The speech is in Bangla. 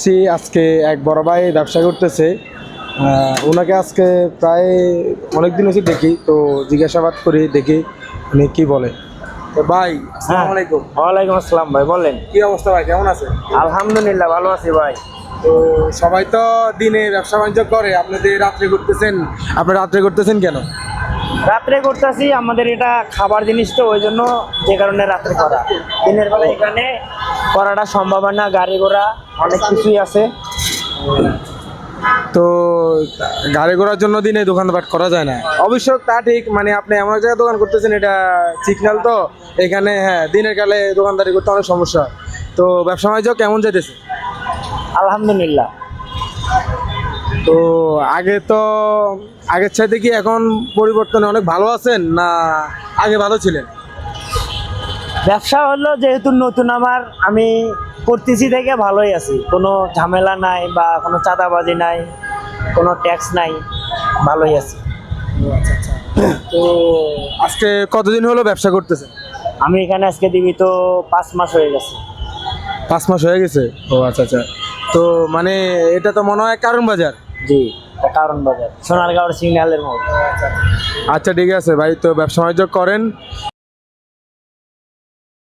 সে আজকে এক বড় ভাই ব্যবসা করতেছে। ওনাকে আজকে প্রায় অনেক দিন হচ্ছে দেখি তো জিজ্ঞাসাবাদ করি দেখি উনি কি বলে। ভাই আসসালামু আলাইকুম ওয়ালাইকুম আসসালাম ভাই বলেন। কি অবস্থা ভাই কেমন আছে আলহামদুলিল্লাহ ভালো আছি ভাই। তো সবাই তো দিনে ব্যবসা বাণিজ্য করে আপনাদের রাত্রে করতেছেন আপনি রাত্রে করতেছেন কেন? রাত্রে করতেছি আমাদের এটা খাবার জিনিস তো ওই জন্য যে কারণে রাত্রে করা। দিনের বেলা এখানে করাটা সম্ভব হয় না গাড়ি ঘোড়া অনেক কিছুই আছে। তো গাড়ি ঘোড়ার জন্য দিনে দোকানপাট করা যায় না? অবশ্য তা ঠিক মানে আপনি এমন এক জায়গায় দোকান করতেছেন এটা সিগন্যাল তো এখানে হ্যাঁ দিনের কালে দোকানদারি করতে অনেক সমস্যা তো ব্যবসা বাণিজ্য কেমন যেতেছে আলহামদুলিল্লাহ। তো আগে তো আগের চাইতে কি এখন পরিবর্তনে অনেক ভালো আছেন না আগে ভালো ছিলেন? ব্যবসা হলো যেহেতু নতুন আমার আমি করতেছি থেকে ভালোই আছি। কোনো ঝামেলা নাই বা কোনো চাঁদাবাজি নাই কোনো ট্যাক্স নাই ভালোই আছি। তো আজকে কতদিন হলো ব্যবসা করতেছেন? আমি এখানে আজকে দিবি তো পাঁচ মাস হয়ে গেছে। পাঁচ মাস হয়ে গেছে? ও আচ্ছা আচ্ছা। তো মানে এটা তো মনে হয় কারণ বাজার? জি কারণ বাজার। সোনারগাঁওর সিগন্যালের মোড় আচ্ছা ঠিক আছে। ভাই তো ব্যবসা বাণিজ্য করেন।